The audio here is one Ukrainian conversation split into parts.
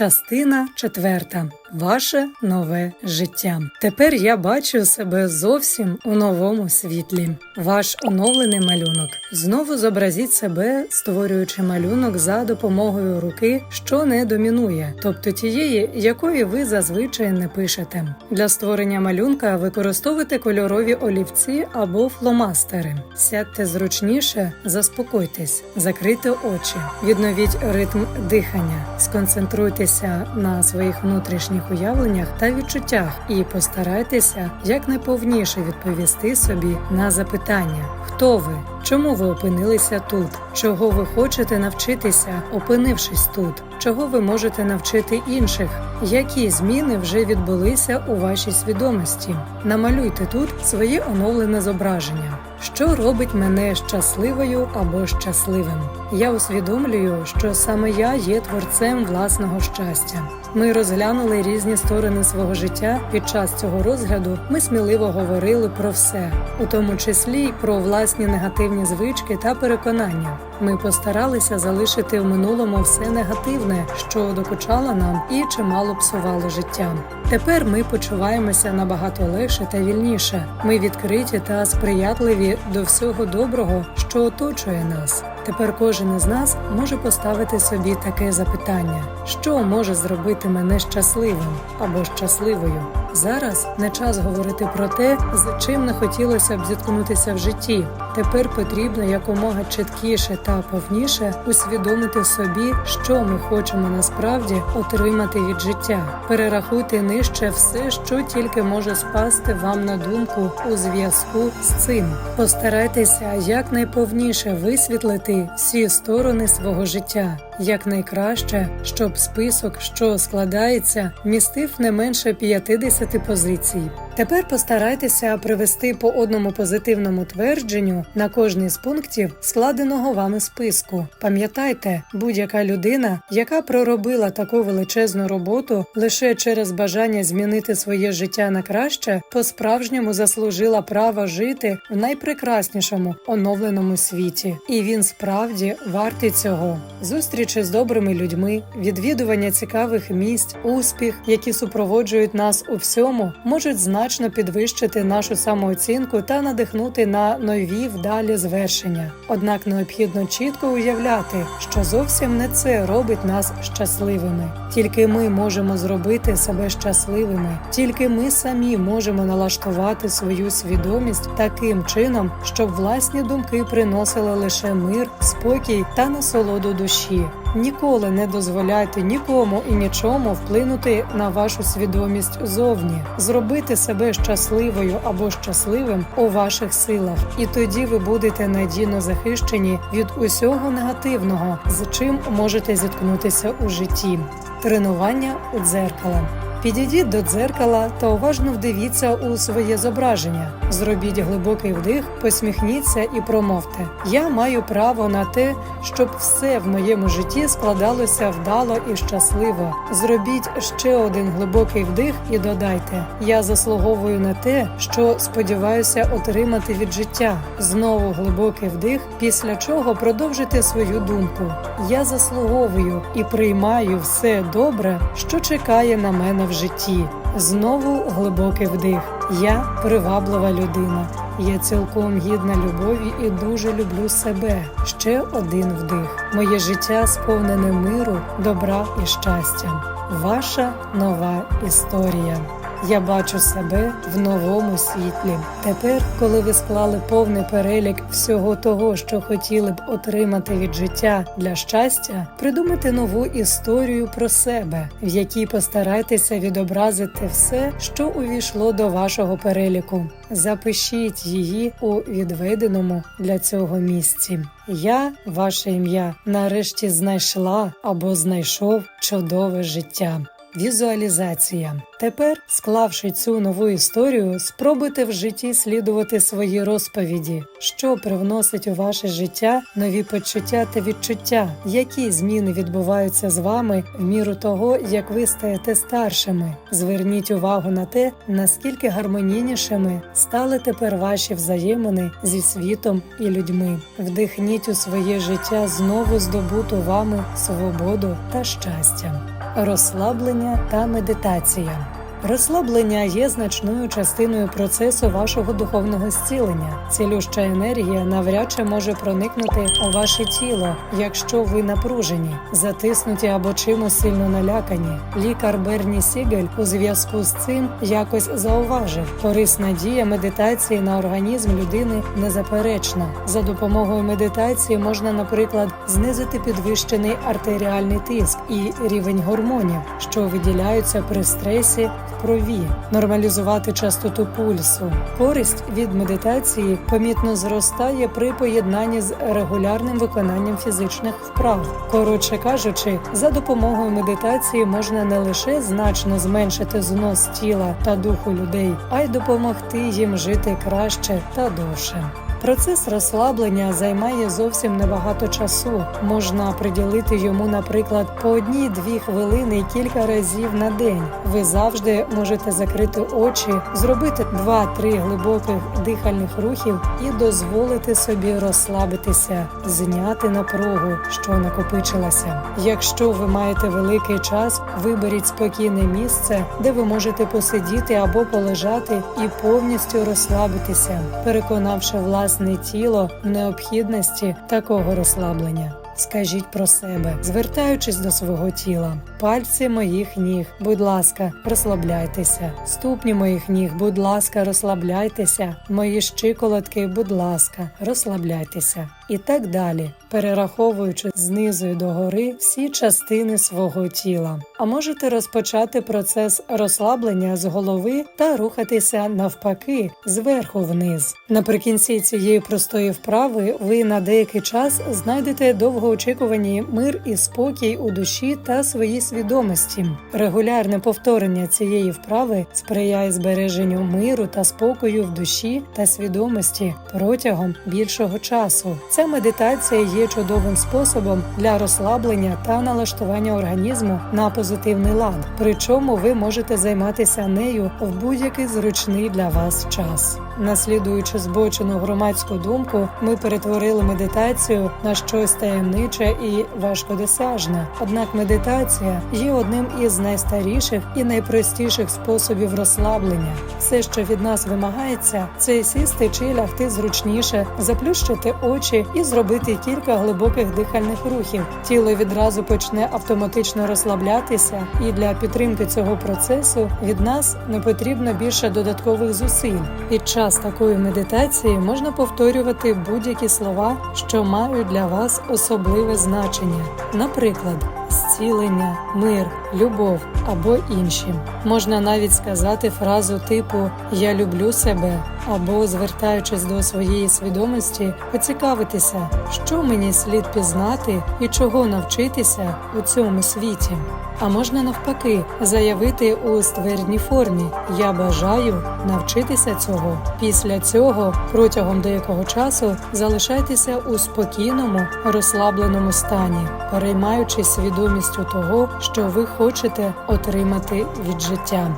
Частина четверта. Ваше нове життя. Тепер я бачу себе зовсім у новому світлі. Ваш оновлений малюнок. Знову зобразіть себе, створюючи малюнок за допомогою руки, що не домінує, тобто тієї, якої ви зазвичай не пишете. Для створення малюнка використовуйте кольорові олівці або фломастери. Сядьте зручніше, заспокойтесь, закрийте очі, відновіть ритм дихання, сконцентруйтеся на своїх внутрішніх уявленнях та відчуттях і постарайтеся якнайповніше відповісти собі на запитання: хто ви, чому ви опинилися тут, чого ви хочете навчитися, опинившись тут, чого ви можете навчити інших, які зміни вже відбулися у вашій свідомості. Намалюйте тут своє оновлене зображення. Що робить мене щасливою або щасливим? Я усвідомлюю, що саме я є творцем власного щастя. Ми розглянули різні сторони свого життя. Під час цього розгляду ми сміливо говорили про все, у тому числі й про власні негативні звички та переконання. Ми постаралися залишити в минулому все негативне, що докучало нам і чимало псувало життя. Тепер ми почуваємося набагато легше та вільніше. Ми відкриті та сприятливі до всього доброго, що оточує нас. Тепер кожен із нас може поставити собі таке запитання: що може зробити мене щасливим або щасливою? Зараз не час говорити про те, з чим не хотілося б зіткнутися в житті. Тепер потрібно якомога чіткіше та повніше усвідомити собі, що ми хочемо насправді отримати від життя. Перерахуйте нижче все, що тільки може спасти вам на думку у зв'язку з цим. Постарайтеся якнайповніше висвітлити всі сторони свого життя, якнайкраще, щоб список, що складається, містив не менше 50 позицій. Тепер постарайтеся привести по одному позитивному твердженню на кожний з пунктів складеного вами списку. Пам'ятайте, будь-яка людина, яка проробила таку величезну роботу лише через бажання змінити своє життя на краще, по-справжньому заслужила право жити в найпрекраснішому оновленому світі, і він справді вартий цього. Зустрічі з добрими людьми, відвідування цікавих місць, успіх, які супроводжують нас у всьому, можуть значно підвищити нашу самооцінку та надихнути на нові вдалі звершення. Однак необхідно чітко уявляти, що зовсім не це робить нас щасливими. Тільки ми можемо зробити себе щасливими, тільки ми самі можемо налаштувати свою свідомість таким чином, щоб власні думки приносили лише мир, спокій та насолоду душі. Ніколи не дозволяйте нікому і нічому вплинути на вашу свідомість зовні, зробити себе щасливою або щасливим у ваших силах, і тоді ви будете надійно захищені від усього негативного, з чим можете зіткнутися у житті. Тренування у дзеркало. Підійдіть до дзеркала та уважно вдивіться у своє зображення. Зробіть глибокий вдих, посміхніться і промовте: Я маю право на те, щоб все в моєму житті складалося вдало і щасливо. Зробіть ще один глибокий вдих і додайте: Я заслуговую на те, що сподіваюся отримати від життя. Знову глибокий вдих, після чого продовжите свою думку. Я заслуговую і приймаю все добре, що чекає на мене в житті. Знову глибокий вдих. Я приваблива людина. Я цілком гідна любові і дуже люблю себе. Ще один вдих. Моє життя сповнене миру, добра і щастя. Ваша нова історія. Я бачу себе в новому світлі. Тепер, коли ви склали повний перелік всього того, що хотіли б отримати від життя для щастя, придумайте нову історію про себе, в якій постарайтеся відобразити все, що увійшло до вашого переліку. Запишіть її у відведеному для цього місці. Я, ваше ім'я, нарешті знайшла або знайшов чудове життя. Візуалізація. Тепер, склавши цю нову історію, спробуйте в житті слідувати свої розповіді, що привносить у ваше життя нові почуття та відчуття, які зміни відбуваються з вами в міру того, як ви стаєте старшими. Зверніть увагу на те, наскільки гармонійнішими стали тепер ваші взаємини зі світом і людьми. Вдихніть у своє життя знову здобуту вами свободу та щастя. Розслаблення та медитація. Розслаблення є значною частиною процесу вашого духовного зцілення. Цілюща енергія навряд чи може проникнути у ваше тіло, якщо ви напружені, затиснуті або чимось сильно налякані. Лікар Берні Сігель у зв'язку з цим якось зауважив, корисна дія медитації на організм людини незаперечна. За допомогою медитації можна, наприклад, знизити підвищений артеріальний тиск і рівень гормонів, що виділяються при стресі крові, нормалізувати частоту пульсу. Користь від медитації помітно зростає при поєднанні з регулярним виконанням фізичних вправ. Коротше кажучи, за допомогою медитації можна не лише значно зменшити знос тіла та духу людей, а й допомогти їм жити краще та довше. Процес розслаблення займає зовсім небагато часу. Можна приділити йому, наприклад, по одній-дві хвилини кілька разів на день. Ви завжди можете закрити очі, зробити два-три глибоких дихальних рухів і дозволити собі розслабитися, зняти напругу, що накопичилася. Якщо ви маєте великий час, виберіть спокійне місце, де ви можете посидіти або полежати і повністю розслабитися, переконавши власне тіло в необхідності такого розслаблення. Скажіть про себе, звертаючись до свого тіла, пальці моїх ніг, будь ласка, розслабляйтеся, ступні моїх ніг, будь ласка, розслабляйтеся, мої щиколотки, будь ласка, розслабляйтеся. І так далі, перераховуючи знизу до гори всі частини свого тіла. А можете розпочати процес розслаблення з голови та рухатися навпаки зверху вниз. Наприкінці цієї простої вправи ви на деякий час знайдете довгоочікувані мир і спокій у душі та своїй свідомості. Регулярне повторення цієї вправи сприяє збереженню миру та спокою в душі та свідомості протягом більшого часу. Ця медитація є чудовим способом для розслаблення та налаштування організму на позитивний лад. Причому ви можете займатися нею в будь-який зручний для вас час. Наслідуючи збочену громадську думку, ми перетворили медитацію на щось таємниче і важкодосяжне. Однак медитація є одним із найстаріших і найпростіших способів розслаблення. Все, що від нас вимагається, це сісти чи лягти зручніше, заплющити очі і зробити кілька глибоких дихальних рухів. Тіло відразу почне автоматично розслаблятися, і для підтримки цього процесу від нас не потрібно більше додаткових зусиль. Під час такої медитації можна повторювати будь-які слова, що мають для вас особливе значення, наприклад. Зцілення, мир, любов або інші. Можна навіть сказати фразу типу Я люблю себе або, звертаючись до своєї свідомості, поцікавитися, що мені слід пізнати і чого навчитися у цьому світі. А можна навпаки заявити у ствердній формі Я бажаю навчитися цього. Після цього протягом деякого часу залишайтеся у спокійному, розслабленому стані, переймаючись свідомістю того, що ви хочете отримати від життя.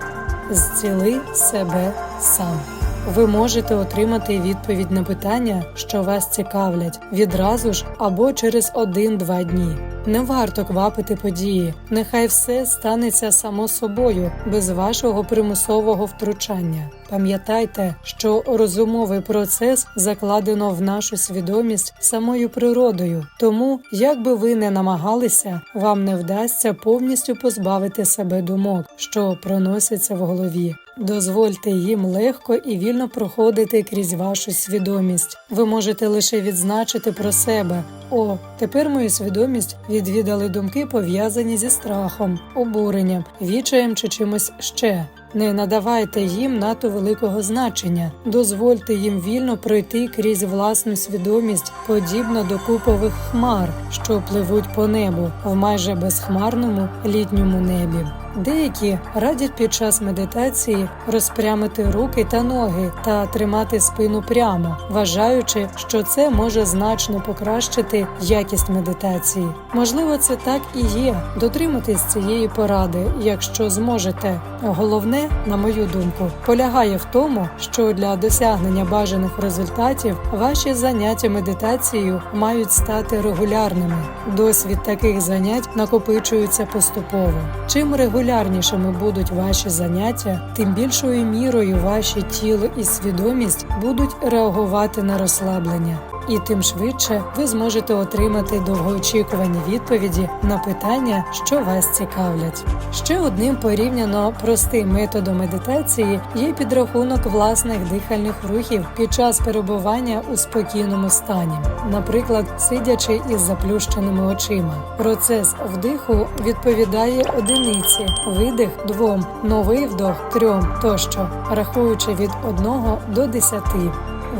Зціли себе сам. Ви можете отримати відповідь на питання, що вас цікавлять, відразу ж або через 1-2 дні. Не варто квапити події, нехай все станеться само собою, без вашого примусового втручання. Пам'ятайте, що розумовий процес закладено в нашу свідомість самою природою, тому, як би ви не намагалися, вам не вдасться повністю позбавити себе думок, що проносяться в голові. Дозвольте їм легко і вільно проходити крізь вашу свідомість. Ви можете лише відзначити про себе. О, тепер мою свідомість відвідали думки, пов'язані зі страхом, обуренням, вічаєм чи чимось ще. Не надавайте їм надто великого значення, дозвольте їм вільно пройти крізь власну свідомість, подібно до купових хмар, що пливуть по небу в майже безхмарному літньому небі. Деякі радять під час медитації розпрямити руки та ноги та тримати спину прямо, вважаючи, що це може значно покращити якість медитації. Можливо, це так і є. Дотриматись цієї поради, якщо зможете. Головне, на мою думку, полягає в тому, що для досягнення бажаних результатів ваші заняття медитацією мають стати регулярними. Досвід таких занять накопичується поступово. Чим регулярнішими будуть ваші заняття, тим більшою мірою ваші тіло і свідомість будуть реагувати на розслаблення. І тим швидше ви зможете отримати довгоочікувані відповіді на питання, що вас цікавлять. Ще одним порівняно простим методом медитації є підрахунок власних дихальних рухів під час перебування у спокійному стані, наприклад, сидячи із заплющеними очима. Процес вдиху відповідає одиниці, видих двом, новий вдох трьом тощо, рахуючи від 1 до 10.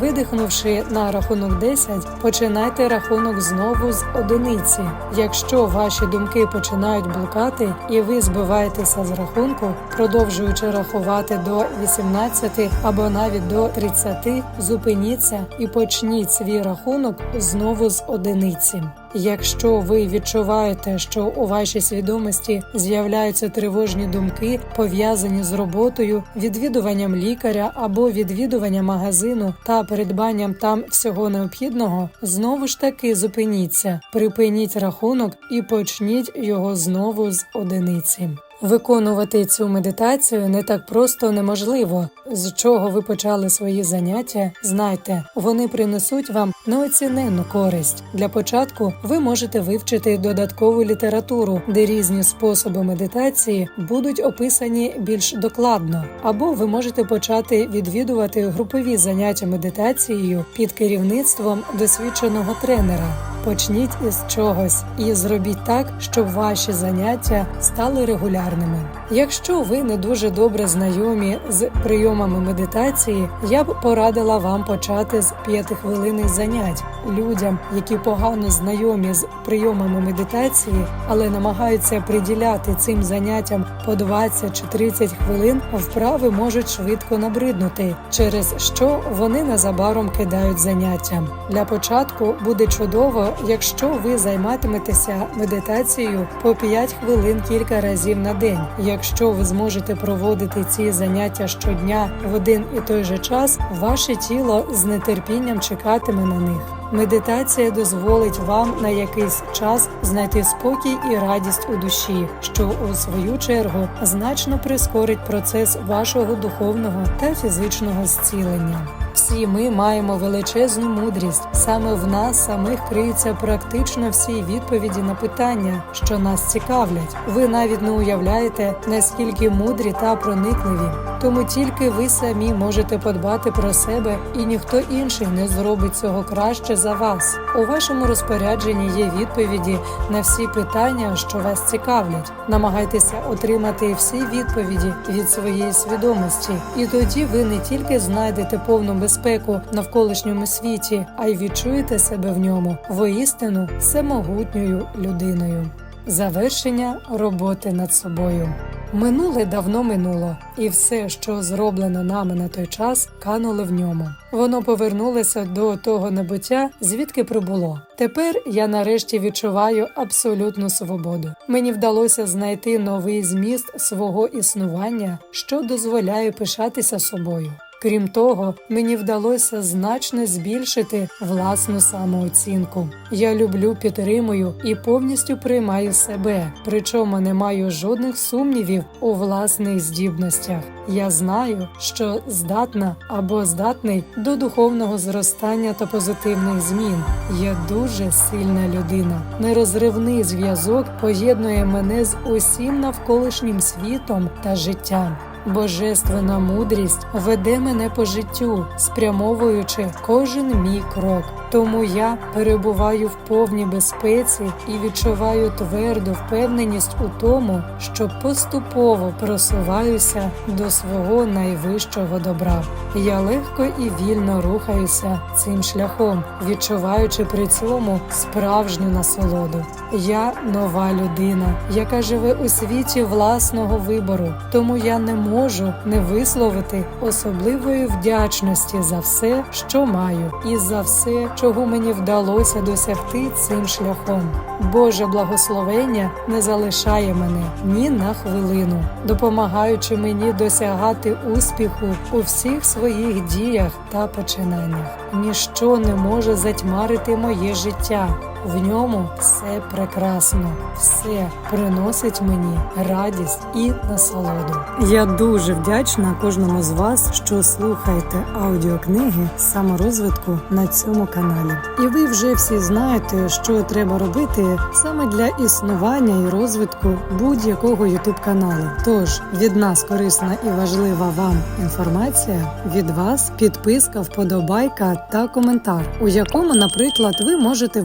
Видихнувши на рахунок 10, починайте рахунок знову з одиниці. Якщо ваші думки починають блукати і ви збиваєтеся з рахунку, продовжуючи рахувати до 18 або навіть до 30, зупиніться і почніть свій рахунок знову з одиниці. Якщо ви відчуваєте, що у вашій свідомості з'являються тривожні думки, пов'язані з роботою, відвідуванням лікаря або відвідуванням магазину та передбанням там всього необхідного, знову ж таки зупиніться, припиніть рахунок і почніть його знову з одиниці. Виконувати цю медитацію не так просто неможливо. З чого ви почали свої заняття, знайте, вони принесуть вам неоціненну користь. Для початку ви можете вивчити додаткову літературу, де різні способи медитації будуть описані більш докладно, або ви можете почати відвідувати групові заняття медитацією під керівництвом досвідченого тренера. Почніть із чогось і зробіть так, щоб ваші заняття стали регулярними. Якщо ви не дуже добре знайомі з прийомами медитації, я б порадила вам почати з п'ятихвилинних занять людям, які погано знайомі з прийомами медитації, але намагаються приділяти цим заняттям по 20 чи 30 хвилин, вправи можуть швидко набриднути, через що вони незабаром кидають заняття. Для початку буде чудово, якщо ви займатиметеся медитацією по 5 хвилин кілька разів на день. Якщо ви зможете проводити ці заняття щодня в один і той же час, ваше тіло з нетерпінням чекатиме на них. Медитація дозволить вам на якийсь час знайти спокій і радість у душі, що у свою чергу значно прискорить процес вашого духовного та фізичного зцілення. Всі ми маємо величезну мудрість. Саме в нас самих криються практично всі відповіді на питання, що нас цікавлять. Ви навіть не уявляєте, наскільки мудрі та проникливі. Тому тільки ви самі можете подбати про себе, і ніхто інший не зробить цього краще за вас. У вашому розпорядженні є відповіді на всі питання, що вас цікавлять. Намагайтеся отримати всі відповіді від своєї свідомості, і тоді ви не тільки знайдете повну безпеку навколишньому світі, а й відчуєте себе в ньому воістину всемогутньою людиною. Завершення роботи над собою. Минуле давно минуло, і все, що зроблено нами на той час, кануло в ньому. Воно повернулося до того небуття, звідки прибуло. Тепер я нарешті відчуваю абсолютну свободу. Мені вдалося знайти новий зміст свого існування, що дозволяє пишатися собою. Крім того, мені вдалося значно збільшити власну самооцінку. Я люблю, підтримую і повністю приймаю себе, причому не маю жодних сумнівів у власних здібностях. Я знаю, що здатна або здатний до духовного зростання та позитивних змін. Я дуже сильна людина. Нерозривний зв'язок поєднує мене з усім навколишнім світом та життям. Божественна мудрість веде мене по життю, спрямовуючи кожен мій крок. Тому я перебуваю в повній безпеці і відчуваю тверду впевненість у тому, що поступово просуваюся до свого найвищого добра. Я легко і вільно рухаюся цим шляхом, відчуваючи при цьому справжню насолоду. Я нова людина, яка живе у світі власного вибору, тому я не можу не висловити особливої вдячності за все, що маю, і за все, чого мені вдалося досягти цим шляхом. Боже благословення не залишає мене ні на хвилину, допомагаючи мені досягати успіху у всіх своїх діях та починаннях. Ніщо не може затьмарити моє життя. В ньому все прекрасно, все приносить мені радість і насолоду. Я дуже вдячна кожному з вас, що слухаєте аудіокниги саморозвитку на цьому каналі. І ви вже всі знаєте, що треба робити саме для існування і розвитку будь-якого ютуб каналу. Тож від нас корисна і важлива вам інформація. Від вас підписка, вподобайка та коментар, у якому, наприклад, ви можете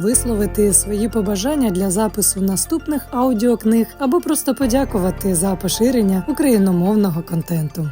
висловити свої побажання для запису наступних аудіокниг або просто подякувати за поширення україномовного контенту.